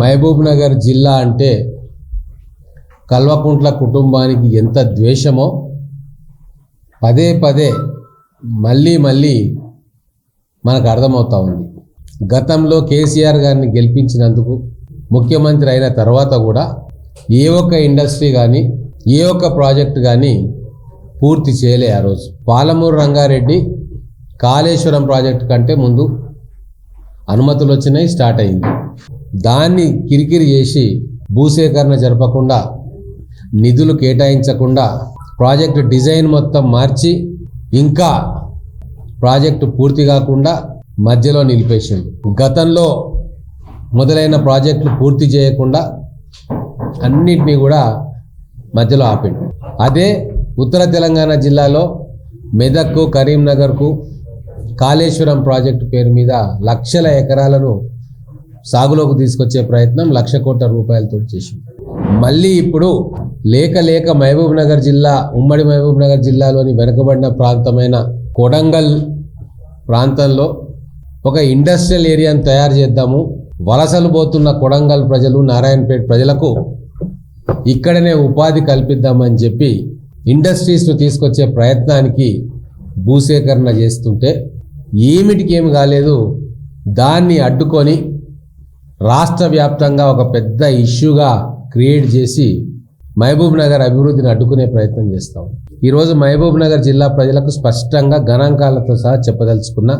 మహబూబ్ నగర్ జిల్లా అంటే కల్వకుంట్ల కుటుంబానికి ఎంత ద్వేషమో పదే పదే మళ్ళీ మళ్ళీ మనకు అర్థమవుతా ఉంది. గతంలో కేసీఆర్ గారిని గెలిపించినందుకు ముఖ్యమంత్రి అయిన తర్వాత కూడా ఏ ఒక్క ఇండస్ట్రీ కానీ ఏ ఒక్క ప్రాజెక్ట్ కానీ పూర్తి చేయలే ఆ రోజు. పాలమూరు రంగారెడ్డి కాళేశ్వరం ప్రాజెక్టు కంటే ముందు అనుమతులు వచ్చినాయి స్టార్ట్ అయింది. దాన్ని కిరికిరి చేసి భూసేకరణ జరపకుండా నిధులు కేటాయించకుండా ప్రాజెక్టు డిజైన్ మొత్తం మార్చి ఇంకా ప్రాజెక్టు పూర్తి కాకుండా మధ్యలో నిలిపేసింది. గతంలో మొదలైన ప్రాజెక్టులు పూర్తి చేయకుండా అన్నిటినీ కూడా మధ్యలో ఆపిండు. అదే ఉత్తర తెలంగాణ జిల్లాలో మెదక్కు కరీంనగర్కు కాళేశ్వరం ప్రాజెక్టు పేరు మీద లక్షల ఎకరాలను సాగులోకి తీసుకొచ్చే ప్రయత్నం లక్ష కోట్ల రూపాయలతో చేసింది. మళ్ళీ ఇప్పుడు లేక లేక మహబూబ్ నగర్ జిల్లా ఉమ్మడి మహబూబ్ నగర్ జిల్లాలోని వెనుకబడిన ప్రాంతమైన కొడంగల్ ప్రాంతంలో ఒక ఇండస్ట్రియల్ ఏరియాను తయారు చేద్దాము. వలసలు పోతున్న కొడంగల్ ప్రజలు నారాయణపేట ప్రజలకు ఇక్కడనే ఉపాధి కల్పిద్దామని చెప్పి ఇండస్ట్రీస్ను తీసుకొచ్చే ప్రయత్నానికి భూసేకరణ చేస్తుంటే ఏమిటికి ఏమి కాలేదు. దాన్ని అడ్డుకొని రాష్ట్ర వ్యాప్తంగా ఒక పెద్ద ఇష్యూగా క్రియేట్ చేసి మహబూబ్ నగర్ అభివృద్ధిని అడ్డుకునే ప్రయత్నం చేస్తాం. ఈరోజు మహబూబ్ నగర్ జిల్లా ప్రజలకు స్పష్టంగా గణాంకాలతో సహా చెప్పదలుచుకున్న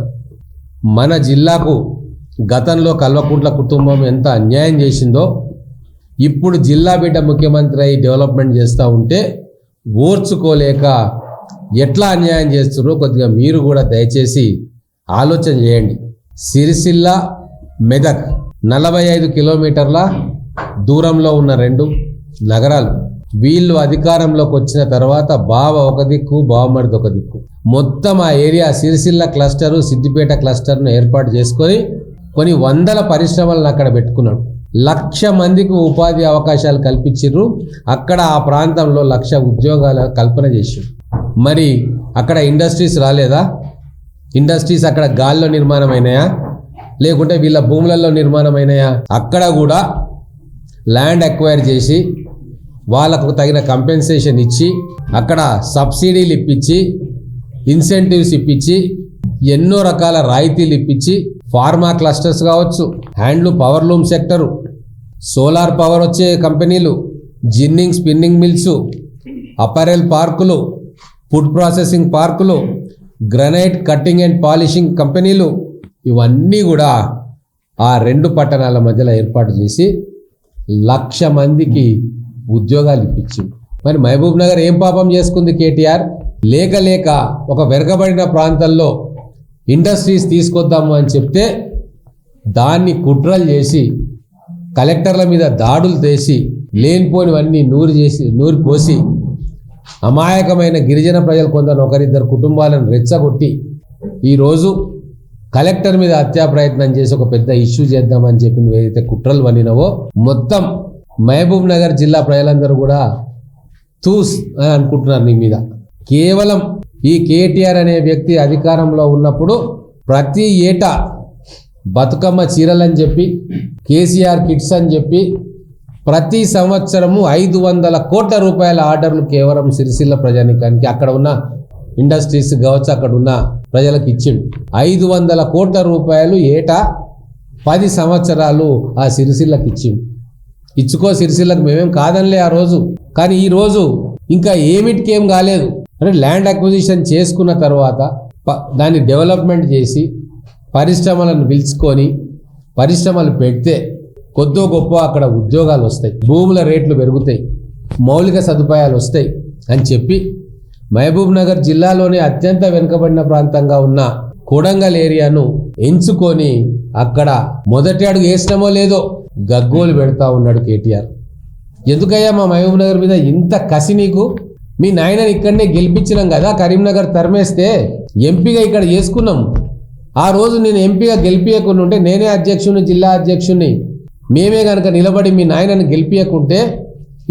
మన జిల్లాకు గతంలో కల్వకుంట్ల కుటుంబం ఎంత అన్యాయం చేసిందో ఇప్పుడు జిల్లా బిడ్డ ముఖ్యమంత్రి అయి డెవలప్మెంట్ చేస్తూ ఉంటే ఓర్చుకోలేక ఎట్లా అన్యాయం చేస్తున్నారో కొద్దిగా మీరు కూడా దయచేసి ఆలోచన చేయండి. సిరిసిల్ల మెదక్ నలభై ఐదు కిలోమీటర్ల దూరంలో ఉన్న రెండు నగరాలు. వీళ్ళు అధికారంలోకి వచ్చిన తర్వాత బావ ఒక దిక్కు బావమరిది ఒక దిక్కు. మొత్తం ఆ ఏరియా సిరిసిల్ల క్లస్టరు సిద్దిపేట క్లస్టర్ను ఏర్పాటు చేసుకొని కొన్ని వందల పరిశ్రమలను అక్కడ పెట్టుకున్నాడు. లక్ష మందికి ఉపాధి అవకాశాలు కల్పించారు అక్కడ ఆ ప్రాంతంలో లక్ష ఉద్యోగాల కల్పన చేసారు మరి అక్కడ ఇండస్ట్రీస్ రాలేదా? ఇండస్ట్రీస్ అక్కడ గాల్లో నిర్మాణం అయినాయా లేకుంటే వీళ్ళ భూములలో నిర్మాణమైనయా? అక్కడ కూడా ల్యాండ్ అక్వైర్ చేసి వాళ్ళకు తగిన కంపెన్సేషన్ ఇచ్చి అక్కడ సబ్సిడీలు ఇప్పించి ఇన్సెంటివ్స్ ఇప్పించి ఎన్నో రకాల రాయితీలు ఇప్పించి ఫార్మా క్లస్టర్స్ కావచ్చు handloom powerloom sector solar power వచ్చే కంపెనీలు జిన్నింగ్ స్పిన్నింగ్ మిల్స్ అపరెల్ పార్కులు ఫుడ్ ప్రాసెసింగ్ పార్కులు గ్రనైట్ కట్టింగ్ అండ్ పాలిషింగ్ కంపెనీలు ఇవన్నీ కూడా ఆ రెండు పట్టణాల మధ్యలో ఏర్పాటు చేసి లక్ష మందికి ఉద్యోగాలు ఇప్పించింది మరి మహబూబ్ నగర్ ఏం పాపం చేసుకుంది కేటీఆర్? లేక లేక ఒక వెరగబడిన ప్రాంతంలో ఇండస్ట్రీస్ తీసుకొద్దాము అని చెప్తే దాన్ని కుట్రలు చేసి కలెక్టర్ల మీద దాడులు చేసి లేనిపోనివన్నీ నూరు చేసి నూరు పోసి అమాయకమైన గిరిజన ప్రజలు కొందరు ఒకరిద్దరు కుటుంబాలను రెచ్చగొట్టి ఈరోజు కలెక్టర్ మీద హత్యా ప్రయత్నం చేసి ఒక పెద్ద ఇష్యూ చేద్దామని చెప్పి నువ్వు ఏదైతే కుట్రలు వన్నినవో మొత్తం మహబూబ్ నగర్ జిల్లా ప్రజలందరూ కూడా తూస్ అని అనుకుంటున్నారు నీ మీద. కేవలం ఈ కేటీఆర్ అనే వ్యక్తి అధికారంలో ఉన్నప్పుడు ప్రతి ఏటా బతుకమ్మ చీరలని చెప్పి కేసీఆర్ కిట్స్ అని చెప్పి ప్రతి సంవత్సరము ఐదు వందల కోట్ల రూపాయల ఆర్డర్లు కేవలం సిరిసిల్ల ప్రజానికానికి అక్కడ ఉన్న ఇండస్ట్రీస్ కావచ్చు అక్కడ ఉన్న ప్రజలకు ఇచ్చిండు. ఐదు వందల కోట్ల రూపాయలు ఏటా పది సంవత్సరాలు ఆ సిరిసిల్లకి ఇచ్చిండు. ఇచ్చుకో సిరిసిల్లకు మేమేం కాదనిలే ఆ రోజు. కానీ ఈ రోజు ఇంకా ఏమిటికేం కాలేదు. అంటే ల్యాండ్ అక్విజిషన్ చేసుకున్న తర్వాత ప- దాన్ని డెవలప్మెంట్ చేసి పరిశ్రమలను పిలుచుకొని పరిశ్రమలు పెడితే కొద్దో గొప్ప అక్కడ ఉద్యోగాలు వస్తాయి. భూముల రేట్లు పెరుగుతాయి. మౌలిక సదుపాయాలు వస్తాయి అని చెప్పి మహబూబ్ నగర్ జిల్లాలోని అత్యంత వెనుకబడిన ప్రాంతంగా ఉన్న కొడంగల్ ఏరియాను ఎంచుకొని అక్కడ మొదటి అడుగు వేసినామో లేదో గగ్గోలు పెడతా ఉన్నాడు కేటీఆర్. ఎందుకయ్యా మా మహబూబ్ నగర్ మీద ఇంత కసి నీకు? మీ నాయనని ఇక్కడనే గెలిపించినాం కదా కరీంనగర్ తరిమేస్తే ఎంపీగా ఇక్కడ చేసుకున్నాం. ఆ రోజు నేను ఎంపీగా గెలిపించకుండా ఉంటే నేనే అధ్యక్షుని జిల్లా అధ్యక్షుని మేమే కనుక నిలబడి మీ నాయనని గెలిపించకుంటే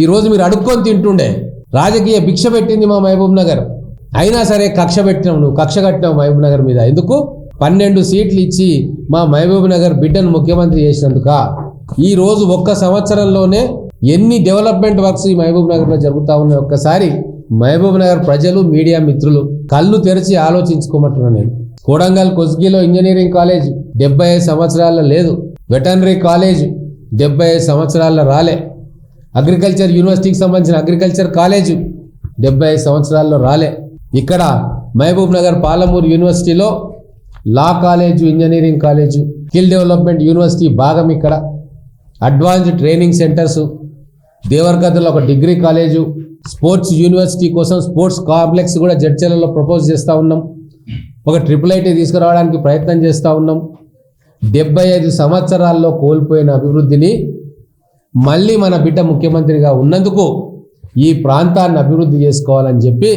ఈరోజు మీరు అడుక్కొని తింటుండే. రాజకీయ భిక్ష పెట్టింది మా మహబూబ్ నగర్. అయినా సరే కక్ష పెట్టినావు నువ్వు కక్ష కట్టినావు మహబూబ్ నగర్ మీద. ఎందుకు? పన్నెండు సీట్లు ఇచ్చి మా మహబూబ్ నగర్ బిడ్డను ముఖ్యమంత్రి చేసినందుక? ఈ రోజు ఒక్క సంవత్సరంలోనే ఎన్ని డెవలప్మెంట్ వర్క్స్ ఈ మహబూబ్ నగర్లో జరుగుతూ ఉన్నాయి ఒక్కసారి? మహబూబ్ నగర్ ప్రజలు మీడియా మిత్రులు కళ్ళు తెరిచి ఆలోచించుకోమంటున్నాను నేను. కోడంగల్ కొస్గిలో ఇంజనీరింగ్ కాలేజ్ డెబ్బై ఐదు సంవత్సరాల లేదు. వెటర్నరీ కాలేజ్ డెబ్బై ఐదు సంవత్సరాల రాలే. అగ్రికల్చర్ యూనివర్సిటీకి సంబంధించిన అగ్రికల్చర్ కాలేజ్ డెబ్బై ఐదు సంవత్సరాల్లో రాలే. ఇక్కడ మహబూబ్ నగర్ పాలమూరు యూనివర్సిటీలో law college engineering college skill development university భాగం ఇక్కడ. అడ్వాన్స్డ్ ట్రైనింగ్ సెంటర్స్ దేవరగద్రలో ఒక డిగ్రీ కాలేజు స్పోర్ట్స్ యూనివర్సిటీ కోసం స్పోర్ట్స్ కాంప్లెక్స్ కూడా జడ్చర్లలో ప్రపోజ్ చేస్తూ ఉన్నాం. ఒక ట్రిపుల్ ఐటీ తీసుకురావడానికి ప్రయత్నం చేస్తూ ఉన్నాం. డెబ్బై ఐదు సంవత్సరాల్లో కోల్పోయిన అభివృద్ధిని మళ్ళీ మన బిడ్డ ముఖ్యమంత్రిగా ఉన్నందుకు ఈ ప్రాంతాన్ని అభివృద్ధి చేసుకోవాలని చెప్పి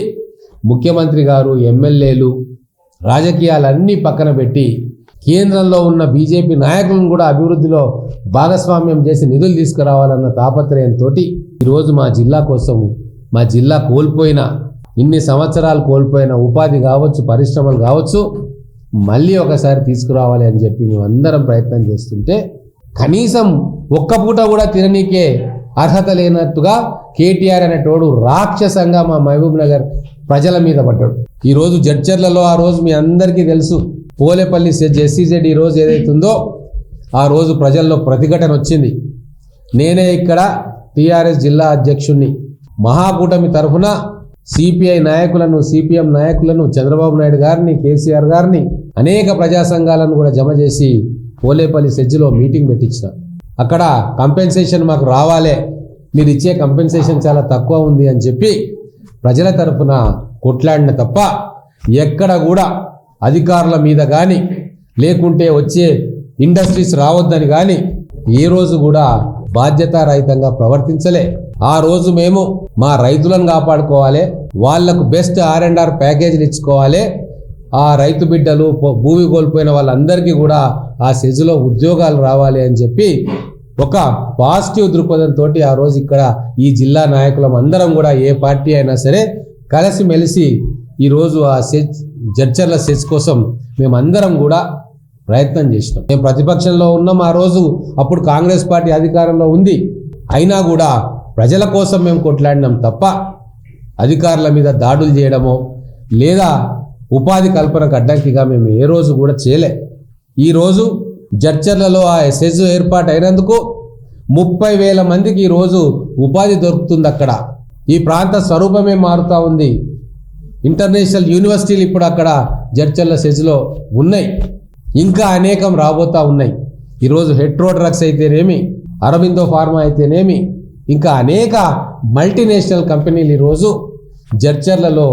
ముఖ్యమంత్రి గారు ఎమ్మెల్యేలు రాజకీయాలన్నీ పక్కన పెట్టి కేంద్రంలో ఉన్న బీజేపీ నాయకులను కూడా అభివృద్ధిలో భాగస్వామ్యం చేసి నిధులు తీసుకురావాలన్న తాపత్రయంతో ఈరోజు మా జిల్లా కోసం మా జిల్లా కోల్పోయిన ఇన్ని సంవత్సరాలు కోల్పోయిన ఉపాధి కావచ్చు పరిశ్రమలు కావచ్చు మళ్ళీ ఒకసారి తీసుకురావాలి అని చెప్పి మేమందరం ప్రయత్నం చేస్తుంటే కనీసం ఒక్క పూట కూడా తిననీకే అర్హత లేనట్టుగా కేటీఆర్ అనేటోడు రాక్షసంగా మా మహబూబ్ నగర్ ప్రజల మీద పడ్డాడు. ఈరోజు జడ్చర్లలో ఆ రోజు మీ అందరికీ తెలుసు. పోలేపల్లి జెస్సీజెడ్ ఈ రోజు ఏదైతుందో ఆ రోజు ప్రజల్లో ప్రతిఘటన వచ్చింది. నేనే ఇక్కడ టీఆర్ఎస్ జిల్లా అధ్యక్షుణ్ణి. మహాకూటమి తరఫున సిపిఐ నాయకులను సిపిఎం నాయకులను చంద్రబాబు నాయుడు గారిని కేసీఆర్ గారిని అనేక ప్రజా సంఘాలను కూడా జమ చేసి పోలేపల్లి సెజ్జిలో మీటింగ్ పెట్టించిన. అక్కడ కంపెన్సేషన్ మాకు రావాలే. మీరు ఇచ్చే కంపెన్సేషన్ చాలా తక్కువ ఉంది అని చెప్పి ప్రజల తరఫున కొట్లాడిన తప్ప ఎక్కడ కూడా అధికారుల మీద కానీ లేకుంటే వచ్చే ఇండస్ట్రీస్ రావద్దని కానీ ఏ రోజు కూడా బాధ్యతారహితంగా ప్రవర్తించలే. ఆ రోజు మేము మా రైతులను కాపాడుకోవాలి. వాళ్ళకు బెస్ట్ ఆర్ అండ్ ఆర్ ప్యాకేజీలు ఇచ్చుకోవాలి. ఆ రైతు బిడ్డలు భూమి కోల్పోయిన వాళ్ళందరికీ కూడా ఆ సెజులో ఉద్యోగాలు రావాలి అని చెప్పి ఒక పాజిటివ్ దృక్పథంతో ఆ రోజు ఇక్కడ ఈ జిల్లా నాయకులం అందరం కూడా ఏ పార్టీ అయినా సరే కలిసిమెలిసి ఈరోజు ఆ సెజ్ జడ్చర్ల సెజ్ కోసం మేమందరం కూడా ప్రయత్నం చేసినాం. మేము ప్రతిపక్షంలో ఉన్నాం ఆ రోజు అప్పుడు కాంగ్రెస్ పార్టీ అధికారంలో ఉంది. అయినా కూడా ప్రజల కోసం మేము కొట్లాడినాం తప్ప అధికారుల మీద దాడులు చేయడమో లేదా ఉపాధి కల్పనకు అడ్డంకిగా మేము ఏ రోజు కూడా చేయలే. ఈరోజు జడ్చర్లలో ఆ సెజ్ ఏర్పాటు అయినందుకు ముప్పై వేల మందికి ఈరోజు ఉపాధి దొరుకుతుంది అక్కడ. ఈ ప్రాంత స్వరూపమే మారుతూ ఉంది. ఇంటర్నేషనల్ యూనివర్సిటీలు ఇప్పుడు అక్కడ జడ్చర్ల సెజ్లో ఉన్నాయి. ఇంకా అనేకం రాబోతా ఉన్నాయి. ఈరోజు హెట్రో డ్రగ్స్ అయితేనేమి అరవిందో ఫార్మా అయితేనేమి ఇంకా అనేక మల్టీనేషనల్ కంపెనీలు ఈరోజు జడ్చర్లలో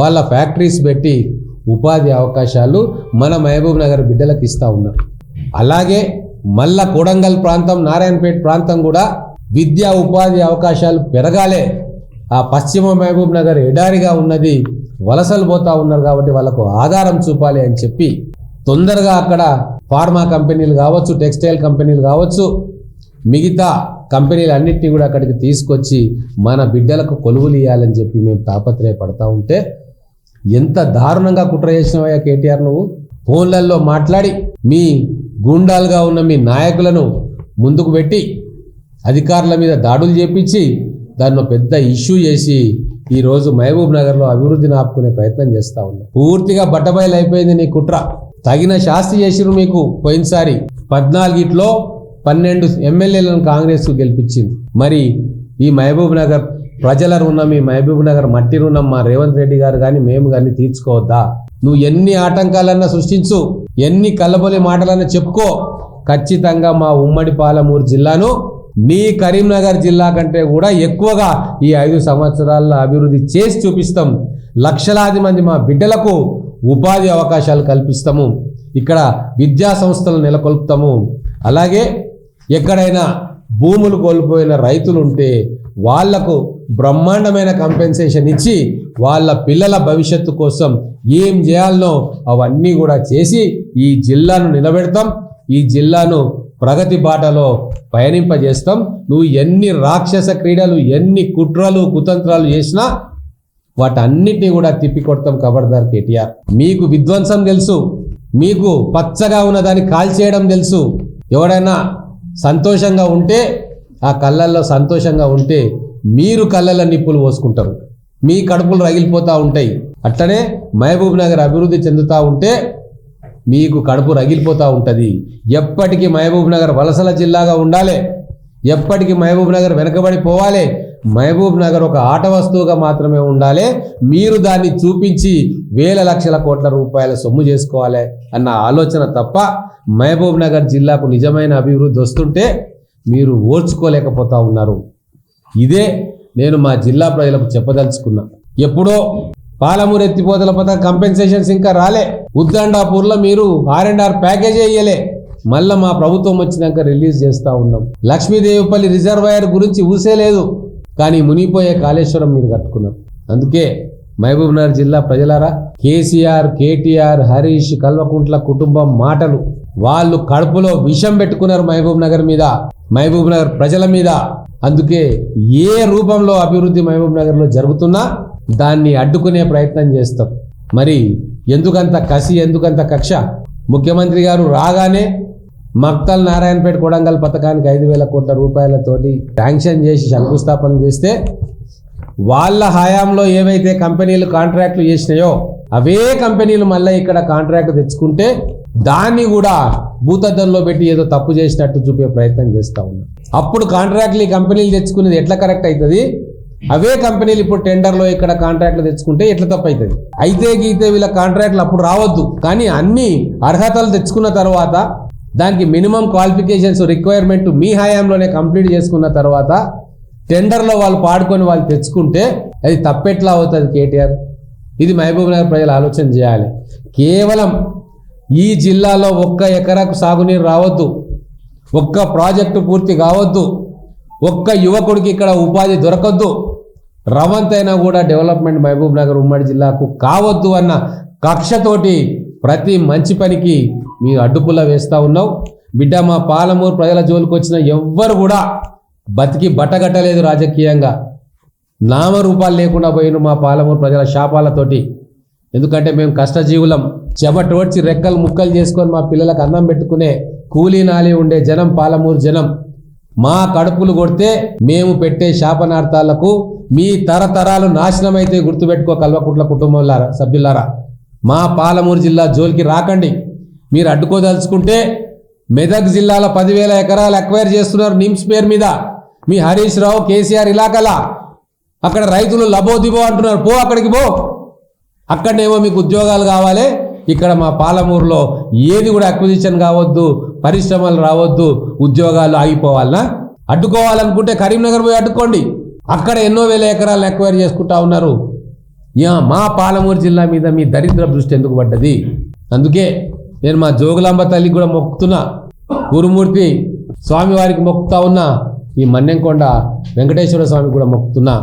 వాళ్ళ ఫ్యాక్టరీస్ పెట్టి ఉపాధి అవకాశాలు మన మహబూబ్ నగర్ బిడ్డలకు ఇస్తూ ఉన్నారు. అలాగే మల్ల కొడంగల్ ప్రాంతం నారాయణపేట ప్రాంతం కూడా విద్యా ఉపాధి అవకాశాలు పెరగాలే. ఆ పశ్చిమ మహబూబ్ నగర్ ఎడారిగా ఉన్నది వలసలు పోతా ఉన్నారు కాబట్టి వాళ్ళకు ఆధారం చూపాలి అని చెప్పి తొందరగా అక్కడ ఫార్మా కంపెనీలు కావచ్చు టెక్స్టైల్ కంపెనీలు కావచ్చు మిగతా కంపెనీలు అన్నిటినీ కూడా అక్కడికి తీసుకొచ్చి మన బిడ్డలకు కొలువులు ఇవ్వాలని చెప్పి మేము తాపత్రయపడతా ఉంటే ఎంత దారుణంగా కుట్ర చేసినవయ్యా కేటీఆర్ నువ్వు? ఫోన్లలో మాట్లాడి మీ గూండాలుగా ఉన్న మీ నాయకులను ముందుకు పెట్టి అధికారుల మీద దాడులు చేపించి దాన్ని పెద్ద ఇష్యూ చేసి ఈరోజు మహబూబ్ నగర్లో అభివృద్ధిని ఆపుకునే ప్రయత్నం చేస్తా ఉన్నా. పూర్తిగా బట్టబయలు అయిపోయింది నీ కుట్ర. తగిన శాస్తి చేసిరు మీకు పోయినసారి. పద్నాలుగిట్లో పన్నెండు ఎమ్మెల్యేలను కాంగ్రెస్ గెలిపించింది. మరి ఈ మహబూబ్ నగర్ ప్రజల రుణం ఈ మహబూబ్ నగర్ మట్టి రుణం మా రేవంత్ రెడ్డి గారు కానీ మేము కానీ తీర్చుకోవద్దా? నువ్వు ఎన్ని ఆటంకాలన్నా సృష్టించు ఎన్ని కలబొలి మాటలన్నా చెప్పుకో. ఖచ్చితంగా మా ఉమ్మడి పాలమూరు జిల్లాను నీ కరీంనగర్ జిల్లా కంటే కూడా ఎక్కువగా ఈ ఐదు సంవత్సరాల్లో అభివృద్ధి చేసి చూపిస్తాం. లక్షలాది మంది మా బిడ్డలకు ఉపాధి అవకాశాలు కల్పిస్తాము. ఇక్కడ విద్యా సంస్థలు నెలకొల్పుతాము. అలాగే ఎక్కడైనా భూములు కోల్పోయిన రైతులు ఉంటే వాళ్ళకు బ్రహ్మాండమైన కంపెన్సేషన్ ఇచ్చి వాళ్ళ పిల్లల భవిష్యత్తు కోసం ఏం చేయాలనో అవన్నీ కూడా చేసి ఈ జిల్లాను నిలబెడతాం. ఈ జిల్లాను ప్రగతి బాటలో పయనింపజేస్తాం. నువ్వు ఎన్ని రాక్షస క్రీడలు ఎన్ని కుట్రలు కుతంత్రాలు చేసినా వాటన్నిటిని కూడా తిప్పికొడతాం కబర్దార్ కేటీఆర్. మీకు విధ్వంసం తెలుసు మీకు పచ్చగా ఉన్న దాన్ని కాల్చేయడం తెలుసు. ఎవడైనా సంతోషంగా ఉంటే ఆ కళ్ళల్లో సంతోషంగా ఉంటే మీరు కళ్ళల నిప్పులు పోసుకుంటారు. మీ కడుపులు రగిలిపోతూ ఉంటాయి. అట్లనే మహబూబ్ నగర్ అభివృద్ధి చెందుతూ ఉంటే మీకు కడుపు రగిలిపోతూ ఉంటుంది. ఎప్పటికీ మహబూబ్ నగర్ వలసల జిల్లాగా ఉండాలి. ఎప్పటికీ మహబూబ్ నగర్ వెనకబడి పోవాలి. మహబూబ్ నగర్ ఒక ఆట వస్తువుగా మాత్రమే ఉండాలి. మీరు దాన్ని చూపించి వేల లక్షల కోట్ల రూపాయల సొమ్ము చేసుకోవాలి అన్న ఆలోచన తప్ప మహబూబ్ నగర్ జిల్లాకు నిజమైన అభివృద్ధి వస్తుంటే మీరు ఓర్చుకోలేకపోతా ఉన్నారు. ఇదే నేను మా జిల్లా ప్రజలకు చెప్పదలుచుకున్నా. ఎప్పుడో పాలమూరు ఎత్తిపోతల పథకం కంపెన్సేషన్స్ ఇంకా రాలే. ఉద్దండాపూర్లో మీరు ఆర్ అండ్ ఆర్ ప్యాకేజ్ వేయలే మళ్ళీ మా ప్రభుత్వం వచ్చినాక రిలీజ్ చేస్తూ ఉన్నాం. లక్ష్మీదేవిపల్లి రిజర్వాయర్ గురించి ఊసే లేదు. కానీ మునిగిపోయే కాళేశ్వరం మీరు కట్టుకున్నారు అందుకే మహబూబ్నగర్ జిల్లా ప్రజలారా కేసీఆర్ కేటీఆర్ హరీష్ కల్వకుంట్ల కుటుంబం మాటలు. వాళ్ళు కడుపులో విషం పెట్టుకున్నారు మహబూబ్ నగర్ మీద మహబూబ్ నగర్ ప్రజల మీద. అందుకే ఏ రూపంలో అభివృద్ధి మహబూబ్ నగర్లో జరుగుతున్నా దాన్ని అడ్డుకునే ప్రయత్నం చేస్తాం. మరి ఎందుకంత కసి ఎందుకంత కక్ష? ముఖ్యమంత్రి గారు రాగానే మక్తల్ నారాయణపేట కొడంగల్ పథకానికి ఐదు వేల కోట్ల రూపాయలతోటి శాంక్షన్ చేసి శంకుస్థాపన చేస్తే వాళ్ళ హయాంలో ఏవైతే కంపెనీలు కాంట్రాక్ట్లు చేసినాయో అవే కంపెనీలు మళ్ళీ ఇక్కడ కాంట్రాక్ట్ తెచ్చుకుంటే దాన్ని కూడా భూతద్దంలో పెట్టి ఏదో తప్పు చేసినట్టు చూపే ప్రయత్నం చేస్తా ఉన్నారు అప్పుడు కాంట్రాక్ట్లు ఈ కంపెనీలు తెచ్చుకునేది ఎట్లా కరెక్ట్ అవుతుంది? అవే కంపెనీలు ఇప్పుడు టెండర్లో ఇక్కడ కాంట్రాక్ట్లు తెచ్చుకుంటే ఎట్లా తప్పు అవుతుంది? అయితే గీతే వీళ్ళ కాంట్రాక్ట్లు అప్పుడు రావద్దు. కానీ అన్ని అర్హతలు తెచ్చుకున్న తర్వాత దానికి మినిమం క్వాలిఫికేషన్స్ రిక్వైర్మెంట్ మీ హయాంలోనే కంప్లీట్ చేసుకున్న తర్వాత టెండర్లో వాళ్ళు పాడుకొని వాళ్ళు తెచ్చుకుంటే అది తప్పెట్లా అవుతుంది కేటీఆర్? ఇది మహబూబ్ నగర్ ప్రజలు ఆలోచన చేయాలి. కేవలం ఈ జిల్లాలో ఒక్క ఎకరాకు సాగునీరు రావద్దు. ఒక్క ప్రాజెక్టు పూర్తి కావద్దు. ఒక్క యువకుడికి ఇక్కడ ఉపాధి దొరకద్దు. రవంతైనా కూడా డెవలప్మెంట్ మహబూబ్ నగర్ ఉమ్మడి జిల్లాకు కావద్దు అన్న కక్షతోటి ప్రతి మంచి పనికి మీరు అడ్డుపుల్ల వేస్తూ ఉన్నావు బిడ్డ మా పాలమూరు ప్రజల జోలికి వచ్చిన ఎవ్వరు కూడా బతికి బట్టగట్టలేదు రాజకీయంగా. నామరూపాలు లేకుండా పోయిన మా పాలమూరు ప్రజల శాపాలతోటి. ఎందుకంటే మేము కష్టజీవులం చెమటోడ్చి రెక్కలు ముక్కలు చేసుకొని మా పిల్లలకు అన్నం పెట్టుకునే కూలీ నాలి ఉండే జనం పాలమూరు జనం. మా కడుపులు కొడితే మేము పెట్టే శాపనార్థాలకు మీ తరతరాలు నాశనం అయితే గుర్తుపెట్టుకో కల్వకుట్ల కుటుంబంలారా సభ్యులారా. మా పాలమూరు జిల్లా జోలికి రాకండి. మీరు అడ్డుకోదలుచుకుంటే మెదక్ జిల్లాలో పదివేల ఎకరాలు అక్వైర్ చేస్తున్నారు నిమ్స్ పేరు మీద. మీ హరీష్ రావు కేసీఆర్ ఇలాకలా. అక్కడ రైతులు లబో దిబో అంటున్నారు పో అక్కడికి పో. అక్కడనేమో మీకు ఉద్యోగాలు కావాలి. ఇక్కడ మా పాలమూరులో ఏది కూడా అక్విజిషన్ కావద్దు పరిశ్రమలు రావద్దు ఉద్యోగాలు ఆగిపోవాలనా? అడ్డుకోవాలనుకుంటే కరీంనగర్ పోయి అడ్డుకోండి. అక్కడ ఎన్నో వేల ఎకరాలను ఎక్వైర్ చేసుకుంటా ఉన్నారు. ఇక మా పాలమూరు జిల్లా మీద మీ దరిద్ర దృష్టి ఎందుకు పడ్డది? అందుకే నేను మా జోగులాంబ తల్లికి కూడా మొక్కుతున్నా. గురుమూర్తి స్వామి వారికి మొక్కుతా ఉన్నా. ఈ మన్నెంకొండ వెంకటేశ్వర స్వామికి కూడా మొక్కుతున్నా.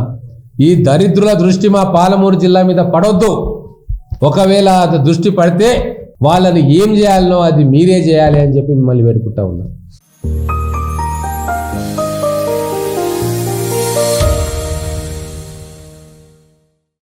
ఈ దరిద్రుల దృష్టి మా పాలమూరు జిల్లా మీద పడొద్దు. ఒకవేళ అది దృష్టి పడితే వాళ్ళని ఏం చేయాలనో అది మీరే చేయాలి అని చెప్పి మిమ్మల్ని వేడుకుంటా ఉన్నాను